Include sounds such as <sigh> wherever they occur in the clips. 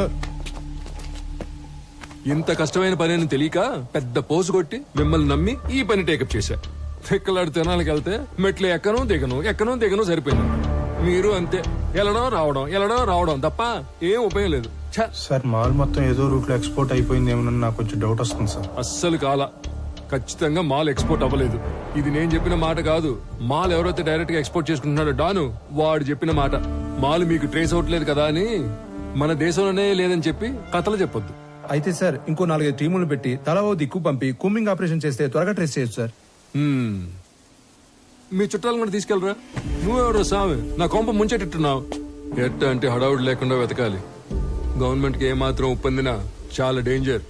Sir. ఇంత కష్టమైన పని అని తెలియక పెద్ద పోసు కొట్టి మిమ్మల్ని నమ్మి ఈ పని టేకప్ చేశా. తిక్కలాడు తినాలకు వెళ్తే మెట్లు ఎక్కను దిగను ఎక్కను దిగను సరిపోయింది. మీరు అంతే. వెళ్ళడం రావడం వెళ్ళడం రావడం తప్ప ఏం ఉపయోగం లేదు. ఛ, సార్ మాల్ మొత్తం ఏదో రూట్లో ఎక్స్పోర్ట్ అయిపోయింది ఏమోనని నాకు కొంచెం డౌట్ వస్తుంది సార్. అస్సలు కాల. ఖచ్చితంగా మాల్ ఎక్స్పోర్ట్ అవ్వలేదు. ఇది నేను చెప్పిన మాట కాదు. మాల్ ఎవరైతే డైరెక్ట్గా ఎక్స్పోర్ట్ చేసుకుంటున్నాడో డాను వాడు చెప్పిన మాట. మాల్ మీకు ట్రేస్ అవ్వట్లేదు కదా అని మన దేశంలోనే లేదని చెప్పి కథలు చెప్పొద్దు. అయితే సార్ ఇంకో నాలుగైదు టీములు పెట్టి తల ఓ దిక్కు పంపి కుమ్మింగ్ ఆపరేషన్ చేస్తే త్వరగా ట్రేస్ చేయొచ్చు సార్. హ్మ్. మీ చుట్టాలు కూడా తీసుకెళ్ళరా? నువ్వెవరో సామి నా కొంప ముంచెట్టున్నావు ఎట్ట అంటే హడావుడి లేకుండా వెతకాలి. గవర్నమెంట్కి ఏమాత్రం ఒప్పందినా చాలా డేంజర్.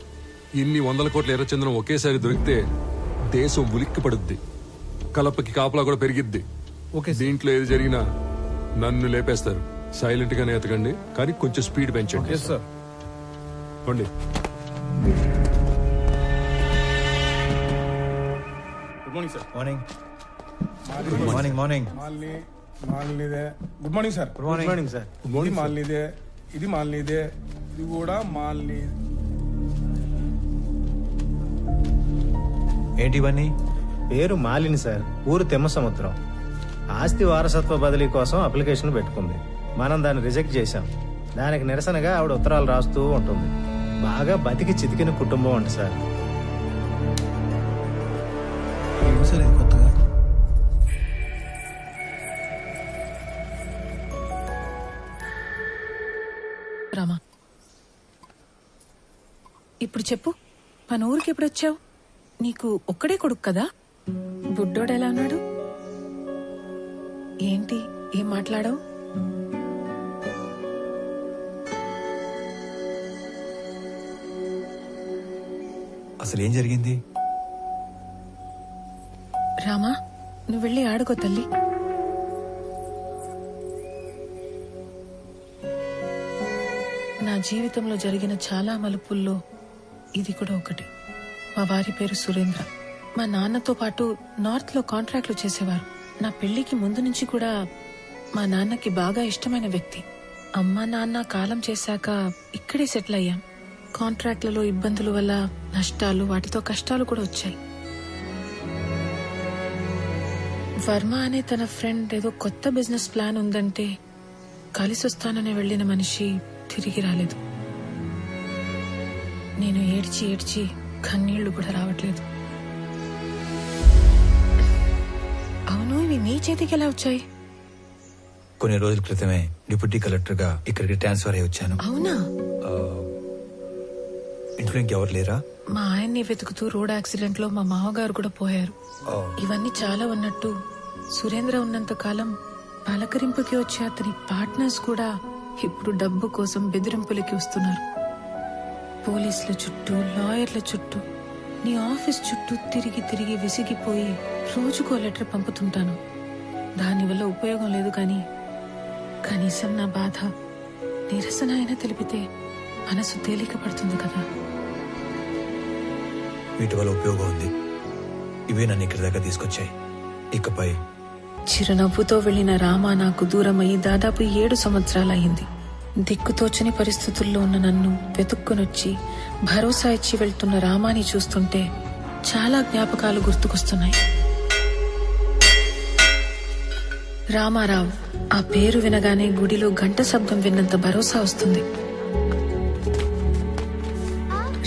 ఇన్ని వందల కోట్ల ఎర్రచంద్రం ఒకేసారి దొరికితే దేశం ఉలిక్కి పడుద్ది కలపకి కాపలా కూడా పెరిగిద్ది. Okay sir. దీంట్లో ఏది జరిగినా నన్ను లేపేస్తారు. సైలెంట్ గానే ఎతకండి కానీ కొంచెం స్పీడ్ పెంచండి. సార్ పండి. Good morning sir morning morning morning మాల్ని మాల్నిదే good morning sir good morning sir ఇది మాల్నిదే ఇది. మాల్నిదే ఇది. కూడా మాల్ని. ఏంటి ఇవన్నీ? పేరు మాలిని సార్ ఊరు తెమ్మ సముద్రం. ఆస్తి వారసత్వ బదిలీ కోసం అప్లికేషన్ పెట్టుకుంది. మనం దాన్ని రిజెక్ట్ చేశాం. దానికి నిరసనగా ఆవిడ ఉత్తరాలు రాస్తూ ఉంటుంది. బాగా బతికి చితికిన కుటుంబం అంట సార్. రామా. ఇప్పుడు చెప్పు. మన ఊరికి ఎప్పుడు వచ్చావు? నీకు ఒక్కడే కొడుకు కదా? బుడ్డోడు ఎలా ఉన్నాడు? ఏంటి? ఏం మాట్లాడావు? అసలు ఏం జరిగింది? రామా నువ్వు వెళ్ళి ఆడుకో తల్లి. నా జీవితంలో జరిగిన చాలా మలుపుల్లో ఇది కూడా ఒకటి. మా వారి పేరు సురేంద్ర. మా నాన్నతో పాటు నార్త్లో కాంట్రాక్ట్లు చేసేవారు. నా పెళ్ళికి ముందు నుంచి కూడా మా నాన్నకి బాగా ఇష్టమైన వ్యక్తి. అమ్మ నాన్న కాలం చేశాక ఇక్కడే సెటిల్ అయ్యాం. కాంట్రాక్ట్లలో ఇబ్బందుల వల్ల నష్టాలు వాటితో కష్టాలు కూడా వచ్చాయి. వర్మ అనే తన ఫ్రెండ్ ఏదో కొత్త బిజినెస్ ప్లాన్ ఉందంటే కలిసొస్తానని వెళ్ళిన మనిషి తిరిగి రాలేదు. నేను ఏడ్చి ఏడ్చి కన్నీళ్ళు కూడా రావట్లేదు. అవును ఇవి నీ చేతికి ఎలా వచ్చాయి? కొన్ని రోజుల క్రితమే డిప్యూటీ కలెక్టర్గా ఇక్కడికి ట్రాన్స్ఫర్ అయి వచ్చాను. అవునా? ఇంట్లో ఇంకెవరు లేరా? మా ఆయన్ని వెతుకుతూ రోడ్ యాక్సిడెంట్లో మా మామగారు కూడా పోయారు. ఇవన్నీ చాలా ఉన్నట్టు సురేంద్ర ఉన్నంత కాలం పలకరింపుకి వచ్చే అతని పార్ట్నర్స్ కూడా ఇప్పుడు డబ్బు కోసం బెదిరింపులకి వస్తున్నారు. పోలీసుల చుట్టూ లాయర్ల చుట్టూ నీ ఆఫీస్ చుట్టూ తిరిగి తిరిగి విసిగిపోయి రోజుకో లెటర్ పంపుతుంటాను. దానివల్ల ఉపయోగం లేదు కానీ కనీసం నా బాధ నిరసన అయినా తెలిపితే మనసు తేలిక పడుతుంది కదా. వీటి వల్ల ఉపయోగం ఉంది. ఇవే నన్ను ఇక్కడి దాకా తీసుకొచ్చాయి. ఇకపై చిరునవ్వుతో వెళ్ళిన రామ నాకు దూరమయ్యి దాదాపు ఏడు సంవత్సరాలయ్యింది. దిక్కుతోచని పరిస్థితుల్లో ఉన్న నన్ను వెతుక్కునొచ్చి భరోసా ఇచ్చి వెళ్తున్న రామాని చూస్తుంటే చాలా జ్ఞాపకాలు గుర్తుకొస్తున్నాయి. రామారావు ఆ పేరు వినగానే గుడిలో గంట శబ్దం విన్నంత భరోసా వస్తుంది.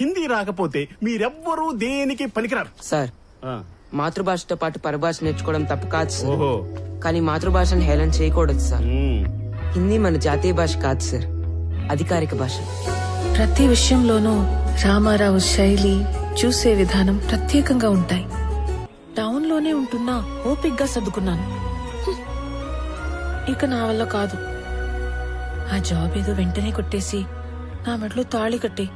హిందీ రాకపోతే మీరెవ్వరూ దేనికి పనికిరారు? సార్ ఆ, మాతృభాషతో పాటు పరభాష నేర్చుకోవడం తప్పు కాదు సార్. ఓహో. కానీ మాతృభాషను హేళన చేయకూడదు సార్. ఉమ్. హిందీ మన జాతీయ భాష కాదు సార్. అధికారిక భాష. ప్రతి విషయంలోనూ రామారావు శైలి చూసే విధానం ప్రత్యేకంగా ఉంటాయి. టౌన్లోనే ఉంటున్నా ఓపిగ్గా సర్దుకున్నాను. హ్మ్. ఇక నా వల్ల కాదు. ఆ జాబ్ ఏదో వెంటనే కొట్టేసి నా మెడలో తాళి కట్టి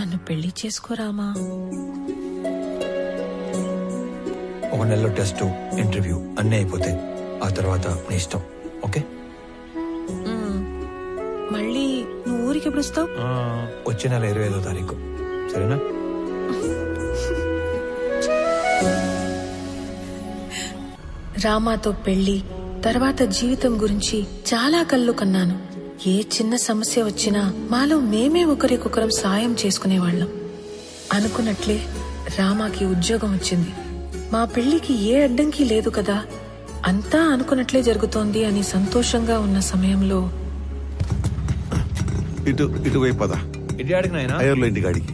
నన్ను పెళ్ళి చేసుకోరామా ఒక నెలలో టెస్ట్ ఇంటర్వ్యూ అన్నీ అయిపోతాయి ఆ తర్వాత నీ ఇష్టం ఓకే. మళ్ళీ నువ్వు ఊరికి ఎప్పుడు వస్తావు? వచ్చే నెల ఇరవై ఐదో తారీఖు. సరేనా? రామాతో పెళ్ళి తర్వాత జీవితం గురించి చాలా కళ్ళు కన్నాను. ఏ చిన్న సమస్య వచ్చినా మాలో మేమే ఒకరికొకరం సాయం చేసుకునేవాళ్ళం. అనుకున్నట్లే రామాకి ఉద్యోగం వచ్చింది. మా పెళ్ళికి ఏ అడ్డంకి లేదు కదా అంతా అనుకున్నట్లే జరుగుతోంది అని సంతోషంగా ఉన్న సమయంలో ఇటు ఇటువైపు పద. ఇది అడిగినాయనా టైర్లో ఇంటికి అడిగి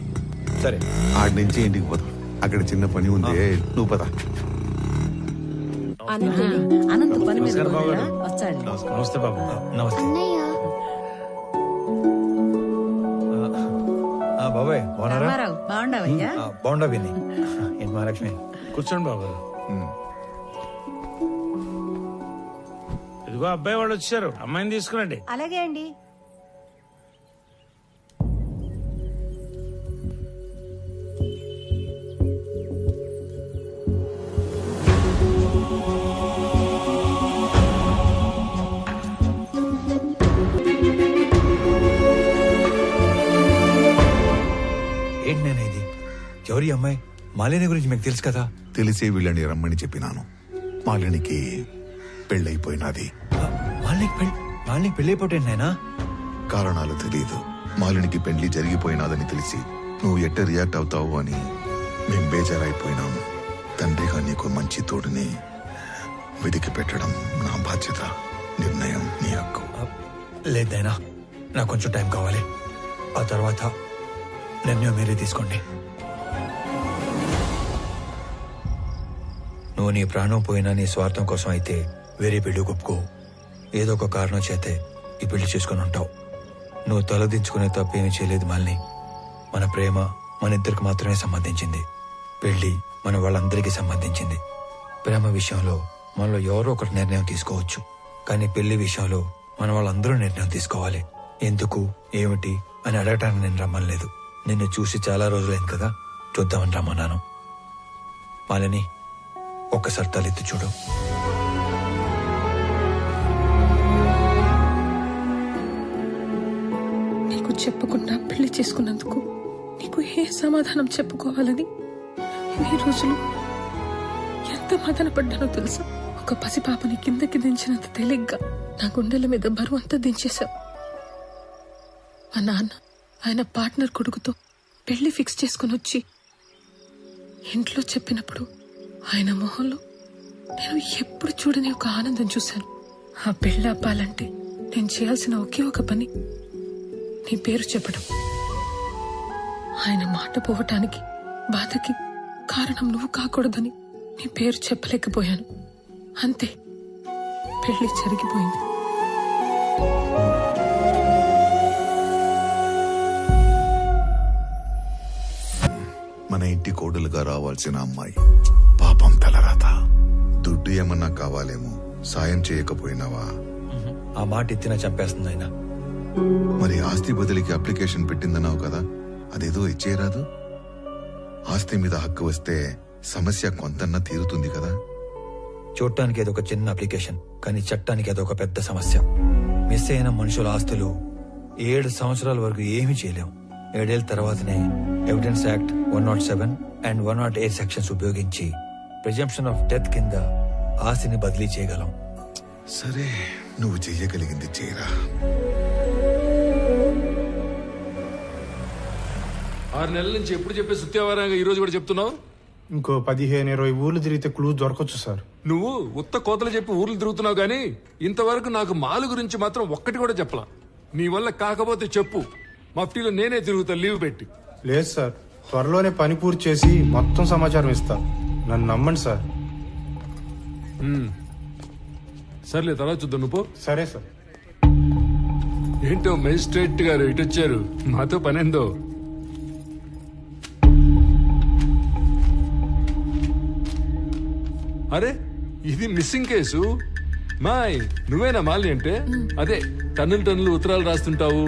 సరే. ఆడి నుంచి ఇంటికి పోదాం. అక్కడ చిన్న పని ఉంది. నువ్వు పద. అనంత పని మీద నమస్తే బాబు. నమస్తే. బాబాయ్ బాగున్నారా? రామారావు బాగుండవయ్యా. ఆ, బాగుండా విని. ఏంటి మహాలక్ష్మి? కూర్చోండి బాబు. ఇదిగో అబ్బాయి వాళ్ళు వచ్చారు. అమ్మాయిని తీసుకురండి. అలాగే అండి. ఎవరి అమ్మాయి? మాలిని గురించి మీకు తెలుసు కదా? తెలిసే వీళ్ళని రమ్మని చెప్పినాను. మాలినికి పెళ్ళైపోయినది. మాలినికి పెళ్ళి మాలినికి నాయనా? కారణాలు తెలియదు మాలినికి పెళ్ళి జరిగిపోయినాదని తెలిసి నువ్వు ఎట్ట రియాక్ట్ అవుతావు అని మేం బేజారైపోయినాము. తండ్రిగా నీకు మంచి తోడుని వెతికి పెట్టడం నా బాధ్యత నిర్ణయం నీ హక్కు. ఆ, లేదు నాయనా. నాకు కొంచెం టైం కావాలి. ఆ తర్వాత నిర్ణయం మీరే తీసుకోండి. నువ్వు నీ ప్రాణం పోయినా నీ స్వార్థం కోసం అయితే వేరే పెళ్ళి ఒప్పుకో. ఏదో ఒక కారణం చేతే ఈ పెళ్ళి చేసుకుని ఉంటావు. నువ్వు తలదించుకునే తప్పేమీ చేయలేదు మళ్ళీ మన ప్రేమ మన ఇద్దరికి మాత్రమే సంబంధించింది. పెళ్ళి మన వాళ్ళందరికీ సంబంధించింది. ప్రేమ విషయంలో మనలో ఎవరో ఒకరు నిర్ణయం తీసుకోవచ్చు. కానీ పెళ్ళి విషయంలో మన వాళ్ళందరూ నిర్ణయం తీసుకోవాలి. ఎందుకు ఏమిటి అని అడగటానికి నేను రమ్మలేదు నిన్ను చూసి చాలా రోజులైంది కదా? చూద్దామని రమ్మన్నాను. మాలని ఒక్కసారి తలెత్తి చూడు. నీకు చెప్పకుండా పెళ్ళి చేసుకున్నందుకు నీకు ఏ సమాధానం చెప్పుకోవాలని ఈ రోజులు ఎంత మదన పడ్డానో తెలుసా? ఒక పసిపాపని కిందకి దించినంత తేలిగ్గా నా గుండెల మీద బరువు అంతా దించేశావు. మా నాన్న ఆయన పార్ట్నర్ కొడుకుతో పెళ్ళి ఫిక్స్ చేసుకుని వచ్చి ఇంట్లో చెప్పినప్పుడు ఆయన మొహంలో నేను ఎప్పుడు చూడని ఒక ఆనందం చూశాను. ఆ పెళ్ళి అప్పాలంటే నేను చేయాల్సిన ఒకే ఒక పని నీ పేరు చెప్పడం. ఆయన మాట పోవటానికి బాధకి కారణం నువ్వు కాకూడదని నీ పేరు చెప్పలేకపోయాను. అంతే పెళ్ళి జరిగిపోయింది. మన ఇంటి కోడలుగా రావాల్సిన అమ్మాయి. పాపం తలరాత దుడ్డు ఏమన్నా కావాలేమో సాయం చేయకపోయినావా? ఆ మాట ఎత్తినా చంపేస్తుంది ఆయన. మరి ఆస్తి బదిలీకి అప్లికేషన్ పెట్టిందన్నావు కదా అదేదో ఇచ్చేయరాదు? ఆస్తి మీద హక్కు వస్తే సమస్య కొంతన్నా తీరుతుంది కదా? చూడటానికి ఏదో ఒక చిన్న అప్లికేషన్ కానీ చట్టానికి అదొక ఒక పెద్ద సమస్య. మిస్ అయిన మనుషుల ఆస్తులు ఏడు సంవత్సరాల వరకు ఏమీ చేయలేం ఏడేళ్ళ తర్వాతనే evidence act one not seven and one not eight sections ఉపయోగించి ప్రిజంప్షన్ ఆఫ్ డెత్ కింద ఆస్తిని బదిలీ చేయగలం. సరే నువ్వు చెయ్యగలిగింది చేయరా. ఆరు నెలల నుంచి ఎప్పుడు చెప్పే సుత్యావారంగా ఈ రోజు కూడా చెప్తున్నావు? ఇంకో పదిహేను ఇరవై ఊర్లు తిరిగితే క్లూ దొరకచ్చు సార్. నువ్వు ఉత్త కోతలు చెప్పి ఊర్లు తిరుగుతున్నావు గానీ ఇంతవరకు నాకు మాలు గురించి మాత్రం ఒక్కటి కూడా చెప్పలా. నీ వల్ల కాకపోతే చెప్పు. మఫ్టీలో నేనే తిరుగుతా లీవ్ పెట్టి. లేదు సార్. త్వరలోనే పని పూర్తి చేసి మొత్తం సమాచారం ఇస్తా. నన్ను నమ్మండి సార్. సర్లే తర్వాత చూద్దాం. నువ్వు పో. సరే సార్. ఏంటో మెజిస్ట్రేట్ గారు ఇటు వచ్చారు. మాతో పనేందో? అరే ఇది మిస్సింగ్ కేసు మాయ్ నువ్వేనా మాలిని అంటే? అదే టన్నులు టన్నులు ఉత్తరాలు రాస్తుంటావు.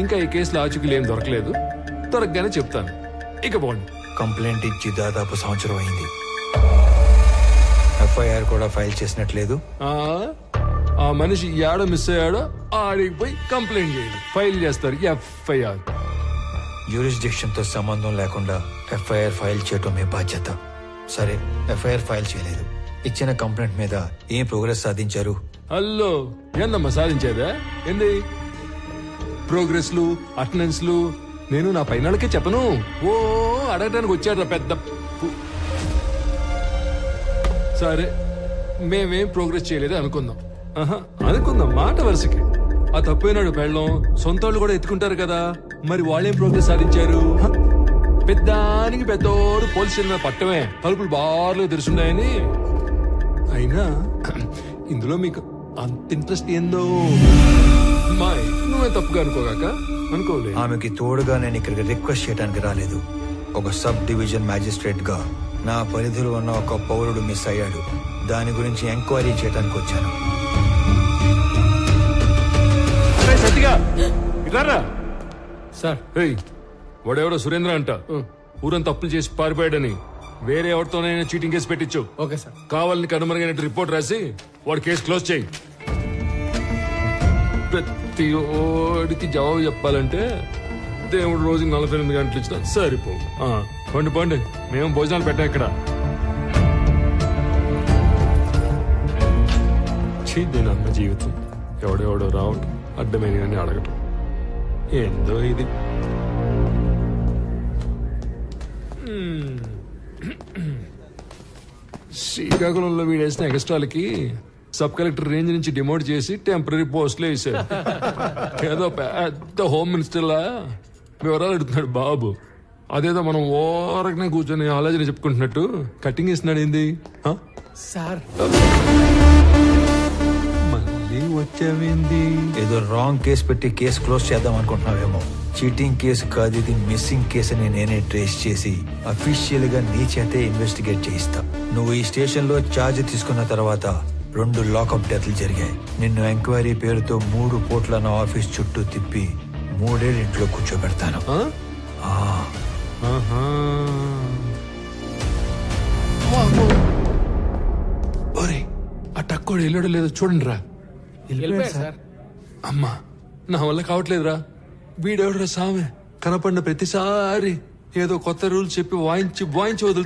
ఇంకా ఈ కేసులో ఆచూకీలు ఏం దొరకలేదు. దొరకగానే చెప్తాను. ఇక పోండి. కంప్లైంట్ ఇచ్చి దాదాపు సంవత్సరం అయింది. ఎఫ్ఐఆర్ కూడా ఫైల్ చేసినట్లేదు. ఆ మనిషి ఏడో మిస్ అయ్యాడో ఆడికి పోయి కంప్లైంట్ చేయండి. ఫైల్ చేస్తారు ఎఫ్ఐఆర్. యూరిస్డిక్షన్తో సంబంధం లేకుండా ఎఫ్ఐఆర్ ఫైల్ చేయటం మీ బాధ్యత. సరే ఎఫ్ఐఆర్ ఫైల్ చేయలేదు. ఇచ్చిన కంప్లైంట్ మీద ఏం ప్రోగ్రెస్ సాధించారు? హలో ఏందమ్మా సాధించేదా? ఏంది? ప్రోగ్రెస్లు అటెండెన్స్లు నేను నా పైనకే చెప్పను. ఓ అడగటానికి వచ్చాడు పెద్ద సరే మేమేం ప్రోగ్రెస్ చేయలేదు అనుకుందాం. ఆహా, అనుకుందాం మాట వరుసకి. ఆ తప్పైనాడు పెళ్ళం సొంత వాళ్ళు కూడా ఎత్తుకుంటారు కదా. మరి వాళ్ళేం ప్రోగ్రెస్ సాధించారు? పెద్దానికి పెద్దోడు పోలీస్ స్టేషన్ పట్టమే. తలుపులు బార్లు తెరుచున్నాయని. అయినా ఇందులో మీకు అంత ఇంట్రెస్ట్ ఏందో? మా నువ్వే తప్పుగా అనుకోగాక? అనుకోలే. ఆమెకి తోడుగా నేను ఇక్కడికి రిక్వెస్ట్ చేయడానికి రాలేదు. ఒక సబ్ డివిజన్ మ్యాజిస్ట్రేట్గా నా పరిధిలో ఉన్న ఒక పౌరుడు మిస్ అయ్యాడు. దాని గురించి ఎంక్వైరీ చేయడానికి వచ్చాను. సార్. ఏయ్ వాడెవడో సురేంద్ర అంట. ఊరంతా తప్పులు చేసి పారిపోయాడని. వేరే ఎవరితోనైనా చీటింగ్ కేసు పెట్టించు. Okay sir. కావాలని కనుమరుగైనట్టు రిపోర్ట్ రాసి వాడి కేసు క్లోజ్ చేయి. ప్రతి ఓడికి జవాబు చెప్పాలంటే దేవుడు రోజుకి నలభై ఎనిమిది గంటలు ఇచ్చినా సరిపో ఆ, పండి పండి. మేము భోజనాలు పెట్టాం ఇక్కడ. ఛీ, దీని అమ్మ జీవితం. ఎవడెవడో రావటం కానీ అడగటం. ఏందో ఇది? <clears throat> శ్రీకాకుళంలో వీడేసిన ఎక్స్ట్రాలకి సబ్ కలెక్టర్ రేంజ్ నుంచి డిమోట్ చేసి టెంపరీ పోస్టులు వేసారు ఏదో పెద్ద హోమ్ మినిస్టర్లా వివరాలు అడుగుతున్నాడు బాబు. అదేదో మనం ఓరకనే కూర్చొని ఆలోచన చెప్పుకుంటున్నట్టు కటింగ్ ఇస్తున్నాడు ఏంది? ఆ? సార్. మళ్ళీ వచ్చావేంది? ఏదో రాంగ్ కేసు పెట్టి కేసు క్లోజ్ చేద్దాం అనుకుంటున్నావేమో. చీటింగ్ కేసు కాదు ఇది మిస్సింగ్ కేసు అని నేనే ట్రేస్ చేసి అఫీషియల్గా నీ చేతే ఇన్వెస్టిగేట్ చేయిస్తా. నువ్వు ఈ స్టేషన్లో ఛార్జ్ తీసుకున్న తర్వాత రెండు లాకప్ డెత్లు జరిగాయి. నిన్ను ఎంక్వైరీ పేరుతో మూడు పూట్ల నా ఆఫీస్ చుట్టూ తిప్పి మూడేళ్ళు ఇంట్లో కూర్చోబెడతాను. ఆ? ఆ, ఆహా. ఒరే ఆ టక్కోడు వెళ్ళాడో లేదో చూడండి రా సార్. అమ్మా నా వల్ల కావట్లేదురా. వీడెవడరా సామె? కనపడిన ప్రతిసారి ఏదో కొత్త రూల్స్ చెప్పి వాయించి వాయించి వదులుతాడు